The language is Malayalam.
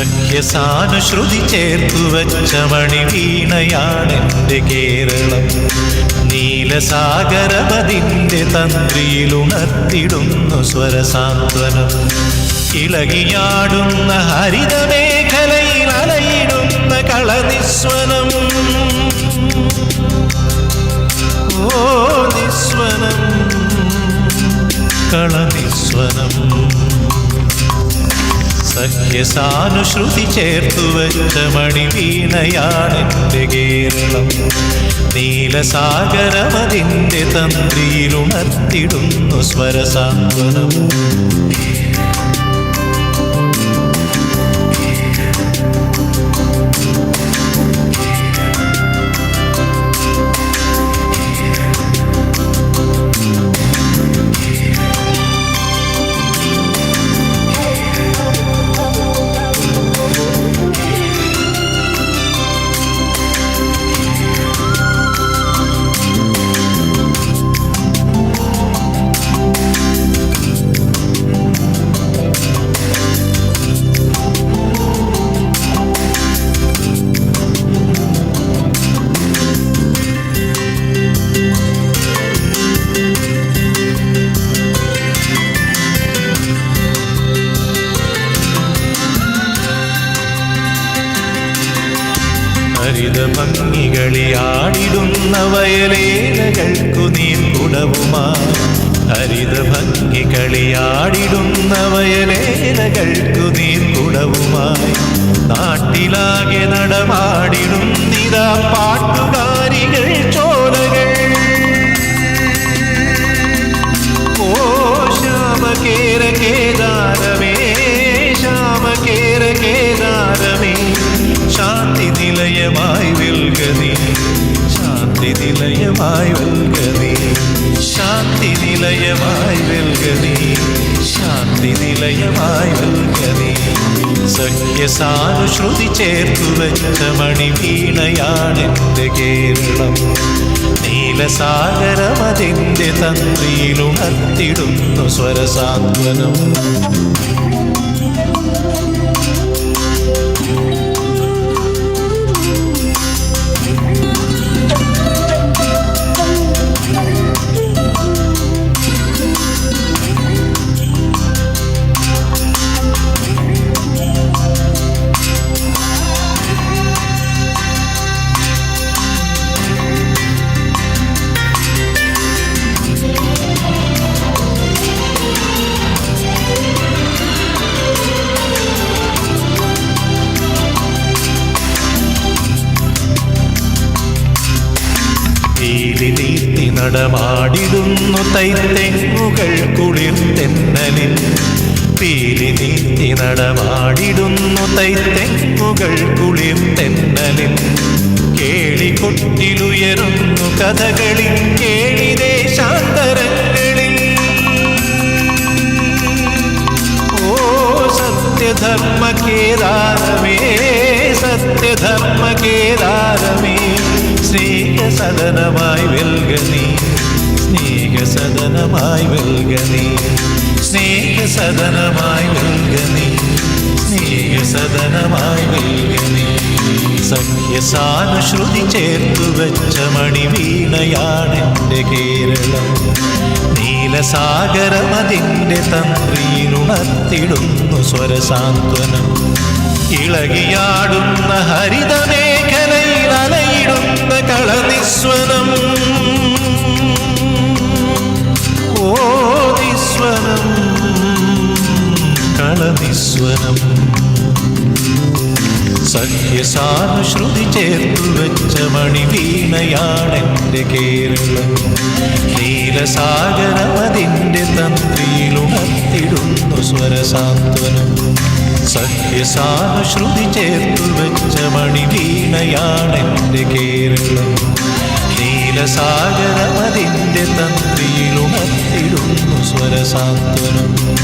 സഖ്യസാനുശ്രുതി ചേർത്തു വച്ച മണി വീണയാണെന്റെ കേരളം. നീലസാഗരപതിന്റെ തന്ത്രിയിലുണർത്തിടുന്നു സ്വരസാന്ത്വനം. ഇളകിയാടുന്ന ഹരിതമേഖലയിൽ അലയിടുന്ന കളനിസ്വനം സഖ്യസാനുശ്രുതി ചേർത്തു വെച്ച മണിവീണയാണെന്റെ കേരളം. നീലസാഗരമതിന്റെ തന്ത്രിയിലുണർത്തിടുന്നു സ്വരസാന്ത്വനം. ഹരിത ഭംഗികളിയാടിടുന്ന വയലേലകൾക്കു നീ കുടവുമാ ഹരിത ഭംഗികളിയാടിടുന്ന വയലേലകൾക്കു നീ നീർക്കുടവുമായി നാട്ടിലാകെ നടമാടിടുന്നിതാ നിതാ ചോലകൾ നിലയമായി വിൽഗതി സഖ്യസാനുശ്രുതി ചേർത്തു വെച്ച മണിവീണയാണെന്റെ കേരളം. നീലസാഗരമതിന്റെ തന്ത്രിയിലുണർത്തിടുന്നു സ്വരസാന്ത്വനം. നടമാടിടുന്നു തൈത്തെങ്ങുകൾ കുളിർത്തെന്നലിൽ പീലി നീട്ടി നടമാടിടുന്നു തൈത്തെങ്ങുകൾ കുളിർത്തെന്നലിൽ കേളികൊട്ടിലുയരുന്നു കഥകളിൽ കേളിദേശാന്തരങ്ങളിൽ ഓ സത്യധർമ്മ കേദാരമേ സത്യധർമ്മ കേദാരമേ സ്നേഹസദനമായി വെൽഗനി സ്നേഹസദനമായി വെൽഗനി സ്നേഹസദനമായി വെൽഗനി സ്നേഹസദനമായി വെൽഗനി സഖ്യസാനുശ്രുതി ചേർത്തു വെച്ച മണിവീണയാണെന്റെ കേരളം. നീലസാഗരമതിന്റെ തന്ത്രിയിലുണർത്തിടുന്നു സ്വരസാന്ത്വനം. ഇളകിയാടുന്ന ഹരിതമേഖലയിൽ സഖ്യസാനുശ്രുതി ചേർത്തു വെച്ച മണിവീണയാണെന്റെ കേരളം. നീലസാഗരമതിന്റെ തന്ത്രിയിലുണർത്തിടുന്നു സ്വരസാന്ത്വനം. സന്ധ്യസാനുശ്രുതി ചേർത്തു വെച്ച മണിവീണയാണെന്റെ കേരളം. നീലസാഗരമതിന്റെ തന്ത്രിയിലുണർത്തിടുന്നു സ്വരസാന്ത്വനം.